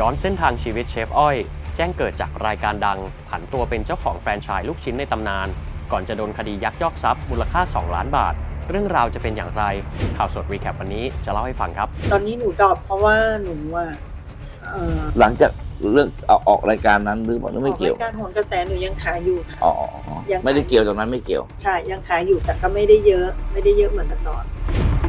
ย้อนเส้นทางชีวิตเชฟอ้อย แจ้งเกิดจากรายการดัง ผันตัวเป็นเจ้าของแฟรนไชส์ลูกชิ้นในตำนาน ก่อนจะโดนคดียักยอกทรัพย์มูลค่า 2 ล้านบาท เรื่องราวจะเป็นอย่างไร ข่าวสดรีแคปวันนี้จะเล่าให้ฟังครับ ตอนนี้หนูดรอปเพราะว่าหนูอะเอ่อหลังจากเรื่องเอาออกรายการนั้นหรือเปล่าหรือไม่เกี่ยว ออรายการโหนกระแสหนูยังขายอยู่ค่ะ อ๋ออ๋ออ๋อยัง ไม่ได้เกี่ยวตรงนั้นไม่เกี่ยว ใช่ยังขายอยู่แต่ก็ไม่ได้เยอะ ไม่ได้เยอะเหมือนแต่ก่อน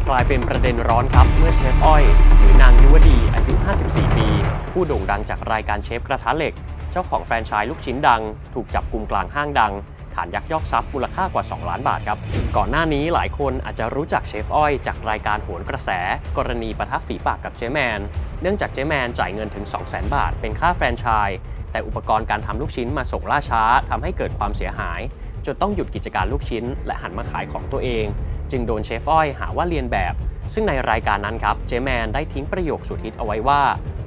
กลายเป็นประเด็นร้อนครับ เมื่อเชฟอ้อย หรือนางยุวดีอายุ 54 ปี ผู้โด่งดังจากรายการเชฟกระทะเหล็ก เจ้าของแฟรนไชส์ลูกชิ้นดัง ถูกจับกลุ่มกลางห้างดัง ฐานยักยอกทรัพย์มูลค่ากว่า 2 ล้านบาทครับ ก่อนหน้านี้หลายคนอาจจะรู้จักเชฟอ้อย จากรายการโหนกระแส กรณีปะทะฝีปากกับเจแมน เนื่องจากเจแมนจ่ายเงินถึง 200,000 บาท เป็นค่าแฟรนไชส์แต่อุปกรณ์การทำลูกชิ้นมาส่งล่าช้าทำให้เกิดความเสียหาย จนต้องหยุดกิจการลูกชิ้น และหันมาขายของตัวเอง จึงโดนเชฟอ้อยหาว่าเรียนแบบ ซึ่งในรายการนั้นครับเจแมนได้ทิ้งประโยคสุดฮิตเอาไว้ว่า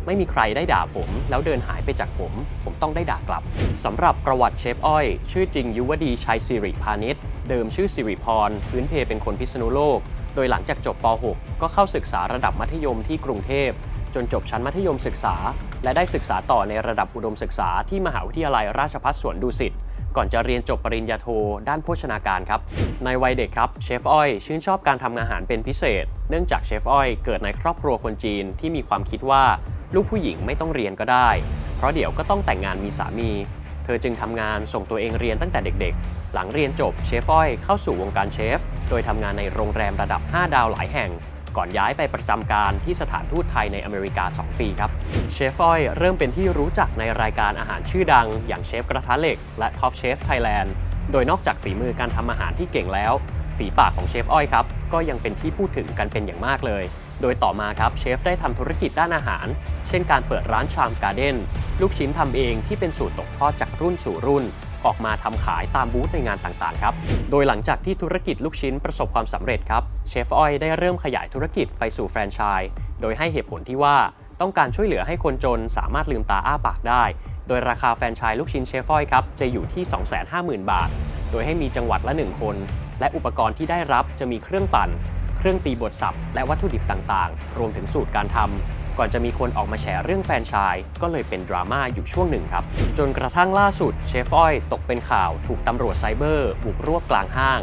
ไม่มีใครได้ด่าผม แล้วเดินหายไปจากผม ผมต้องได้ด่ากลับสำหรับประวัติเชฟอ้อย ชื่อจริงยุวดีชัยสิริพาณิชย์เดิมชื่อสิริพรพื้นเพเป็นคนพิษณุโลก โดยหลังจากจบป .6 ก็เข้าศึกษาระดับมัธยมที่กรุงเทพจนจบชั้นมัธยมศึกษา และได้ศึกษาต่อในระดับอุดมศึกษาที่มหาวิทยาลัยราชภัฏสวนดุสิต ก่อนจะเรียนจบปริญญาโทด้านโภชนาการครับ ในวัยเด็กครับเชฟอ้อยชื่นชอบการทำอาหารเป็นพิเศษ เนื่องจากเชฟอ้อยเกิดในครอบครัวคนจีนที่มีความคิดว่าลูกผู้หญิงไม่ต้องเรียนก็ได้ เพราะเดี๋ยวก็ต้องแต่งงานมีสามี เธอจึงทำงานส่งตัวเองเรียนตั้งแต่เด็กๆ หลังเรียนจบเชฟอ้อยเข้าสู่วงการเชฟ โดยทำงานในโรงแรมระดับ 5 ดาวหลายแห่ง ก่อนย้ายไปประจำการที่สถานทูตไทยในอเมริกา 2 ปีครับ เชฟอ้อยเริ่มเป็นที่รู้จักในรายการอาหารชื่อดัง อย่างเชฟกระทะเหล็กและ Top Chef Thailand โดยนอกจากฝีมือการทำอาหารที่เก่งแล้ว ฝีปากของเชฟอ้อยครับ ก็ยังเป็นที่พูดถึงกันเป็นอย่างมากเลย โดยต่อมาครับเชฟได้ทำธุรกิจด้านอาหาร เช่นการเปิดร้านชามการ์เด้นลูกชิ้นทำเองที่เป็นสูตรตกทอดจากรุ่นสู่รุ่น ออกมาทำขายตามบูธในงานต่างๆครับ โดยหลังจากที่ธุรกิจลูกชิ้นประสบความสำเร็จครับ เชฟอ้อยได้เริ่มขยายธุรกิจไปสู่แฟรนไชส์ โดยให้เหตุผลที่ว่าต้องการช่วยเหลือให้คนจนสามารถลืมตาอ้าปากได้ โดยราคาแฟรนไชส์ลูกชิ้นเชฟอ้อยครับจะอยู่ที่ 250,000 บาท โดยให้มีจังหวัดละ 1 คน และอุปกรณ์ที่ได้รับจะมีเครื่องปั่น เครื่องตีบทสับ และวัตถุดิบต่างๆ รวมถึงสูตรการทำ ก่อนจะมีคนออกมาแฉเรื่องแฟนชส์ก็เลยเป็นดราม่าอยู่ช่วงหนึ่งครับ จนกระทั่งล่าสุดเชฟอ้อยตกเป็นข่าวถูกตำรวจไซเบอร์บุกรวบกลางห้าง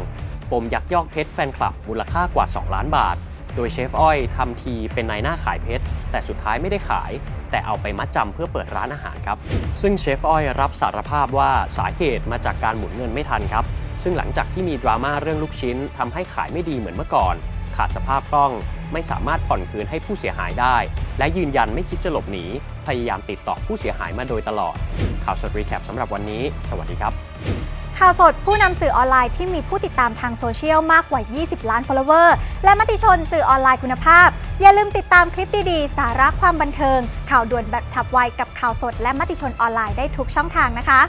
ปมยักยอกเพชรแฟนคลับมูลค่ากว่า 2 ล้านบาท โดยเชฟอ้อยทำทีเป็นนายหน้าขายเพชรแต่สุดท้ายไม่ได้ขาย แต่เอาไปมัดจำเพื่อเปิดร้านอาหารครับ ซึ่งเชฟอ้อยรับสารภาพว่าสาเหตุมาจากการหมุนเงินไม่ทันครับ ซึ่งหลังจากที่มีดราม่าเรื่องลูกชิ้นทำให้ขายไม่ดีเหมือนเมื่อก่อน ขาดสภาพคล่อง ไม่สามารถผ่อนคืนให้ผู้เสียหายได้ และยืนยันไม่คิดจะหลบหนี พยายามติดต่อผู้เสียหายมาโดยตลอด ข่าวสดรีแคปสำหรับวันนี้ สวัสดีครับ ข่าวสดผู้นำสื่อออนไลน์ที่มีผู้ติดตามทางโซเชียลมากกว่า 20 ล้าน follower และมติชนสื่อออนไลน์คุณภาพ อย่าลืมติดตามคลิปดีๆ สาระความบันเทิง ข่าวด่วนแบบฉับไวกับข่าวสด และมติชนออนไลน์ได้ทุกช่องทางนะคะ